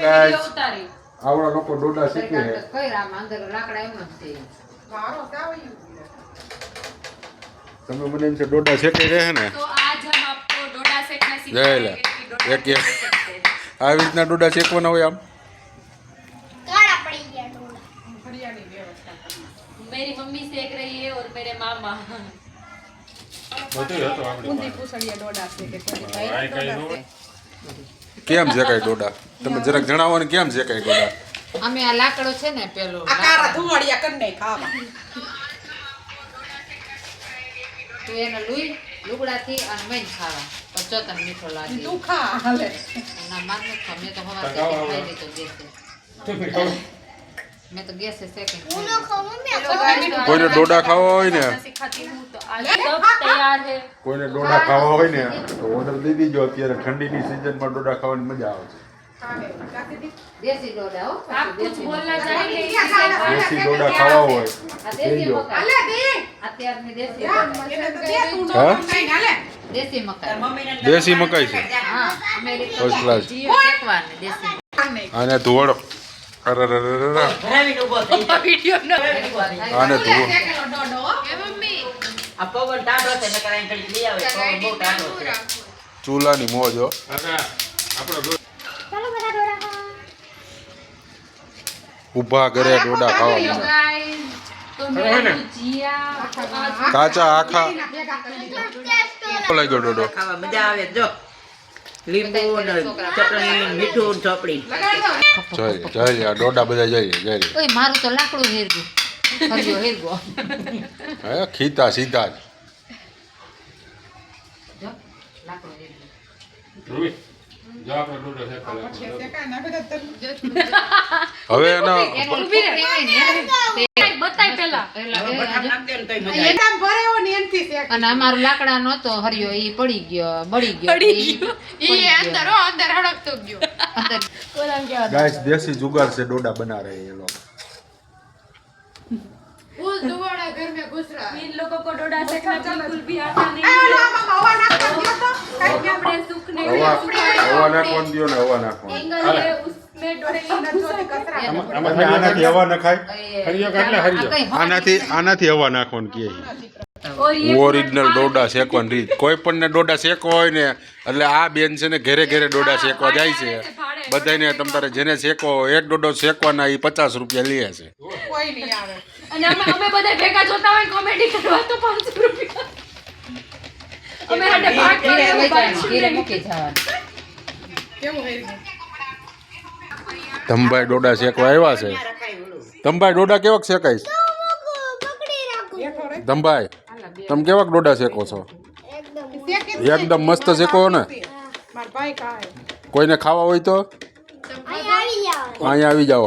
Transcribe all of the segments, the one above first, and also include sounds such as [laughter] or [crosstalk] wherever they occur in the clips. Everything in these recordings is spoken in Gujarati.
ગાઈસ આવડા લોકો ડોડા શીખે છે. છે મારો તમે મને એમ છે ડોડા શેકે રહે ને? તો આજ એક એક. આવી રીતના ડોડા શેકવાના હોય આમ? મેરી મમ્મી શેક રહી હે ઓર મેરે મામા. બધું હતો આપણે ઊંધી પૂછડિયા ડોડા શેકે કોઈ ભાઈ ડોડા શેકે. કેમ શેકાય ડોડા? તમે જરાક જણાવો ને કેમ શેકાય ડોડા? અમે આ લાકડો છે ને પેલો આ કારા ધુવાડિયા કરી નઈ ખાવા તું એને લુઈ લુગડાથી અને મેં ખાવા. પચો તને મીઠો લાગે. તું ખા હાલે. ના માર મેં તો હવા ખાઈ લીધો ગેસે મેં તો ગેસે સેકન્ડ કોઈને ડોડા ખાવા હોય ને? કોઈને ડોડા ખાવા હોય ને તો ઓર્ડર દઈ દીજો અત્યારે ઠંડીની સિઝનમાં ડોડા ખાવાની મજા આવે છે. દેશી ડોડા ખાવા હોય. દેજો. દેશી મકાઈ. છે. ફર્સ્ટ ક્લાસ અને ધોવડો. અરે અરે અરે આને ધોવો. ચૂલાની મોજો ઊભા ઘરે ડોડા ખાવા કાચા આખા. લાગ્યો ડોડો. મજા આવે જો. લીંબુ ને ચટણી ને મીઠું ચોપડી. ડોડા બધા જઈ જઈ ઓય મારું તો લાકડું હેરગું હરગ્યો હેરગો હે ખીતા સીતા જ. લાકડું હેરગું [laughs] હવે એના એનો કહેવાય ને बताए पहला પેલા હવે એ બટાકા આજે- નાખ દે ને તોય મજા આવે. એના ભરે એવો ને એનથી શેક. અને અમારું લાકડા નતો હરિયો ઈ પડી ગયો બળી ગયો ઈ પડી ગયો. અંદર હડકતો ગયો અંદર ગાઈસ દેશી જુગાર છે ડોડા બના રહે એ લોકો ફૂલ દુવાડા ઘર में घुस रहा है इन लोगों को डोडा सेकना बिल्कुल भी आता नहीं આ ઓલો है આમાં હવા નાખવા દ્યો તો वो कपड़े सूखने के હવા लिए હવા નાખવાનું દો આનાથી હવા નાખવાનું કહે. ઓરિજિનલ ડોડા શેકવાની રીત. કોઈ પણ ને ડોડા શેકવા હોય ને એટલે આ બેન છે ને ઘેરે ઘેરે દોડા શેકવા જાય છે. બધાને તમારે જેને શેકવો હોય એક ડોડો શેકવાના એ પચાસ રૂપિયા લે છે. અમે ભાગ ધમભાઈ ડોડા શેકવા આવ્યા છે. ધમભાઈ ડોડા કેવાક શેકાઈશ રે ધમભાઈ તમે કેવાક ડોડા શેકો છો? એકદમ મસ્ત શેકો ને. માર કોઈને ખાવા હોય તો? અહીંયા આવી જાવ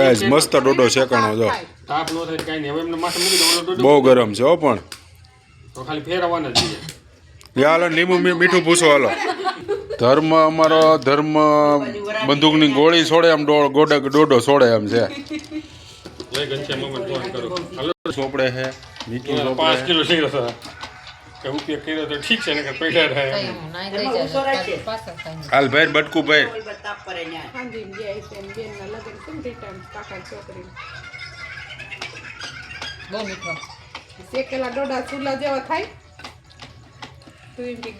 એને મસ્ત નો ડોડો શેકાણો જો. બહુ ગરમ છે હો પણ. હાલો લીંબુ મીઠું પૂછો હાલો. ધર્મ અમારો ધર્મ બંદૂકની ગોળી છોડે આમ ગોડક ગોડે ડોડો છોડે એમ છે. ચોપડે છે મીઠું પાંચ કિલો છે. કે ઉપયોગ કર્યો તો ઠીક છે ને રાખજે. પાછા ખાઈને. હાલ ભાઈ બટકુ ભાઈ. બહુ મીઠો. શેકેલા ડોડા ચૂલા જેવા થાય. તો એમ કે.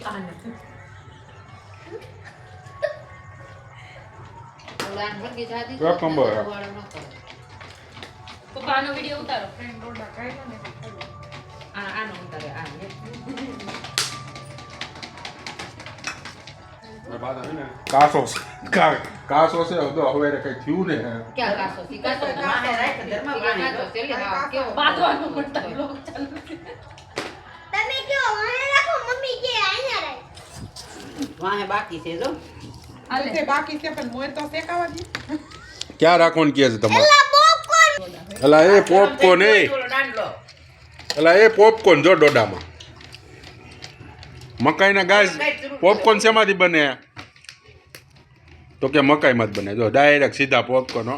પપ્પાનો વીડિયો ઉતારો. ફ્રેન્ડ ડોડા કાઢ્યા ને. આ કાસો છે. કા- કાસો છે હવે તો હવે કઈ થયું ને ક્યાં કાસો સી કાસો વાહે રાખ, ધર્મ પાણી તો છે, લે, હા, કેવો બાંધવાનું પડતા બ્લોગ ચાલુ તમે કયો વાહે રાખો મમ્મી કે આયા રાખ વાહે બાકી છે જો તે બાકી છે પણ મોય તો શેકાવા દી ક્યાં રાખવાનું કહે છે તમારે પોપકોર્ન એલા એ પોપકોર્ન એ એલા એ પોપકોર્ન જો ડોડામાં. મકાઈના ગાય પોપકોર્ન શેમાંથી બને? તો કે મકાઈમાં જ બને. જો ડાયરેક્ટ સીધા પોપકોર્ન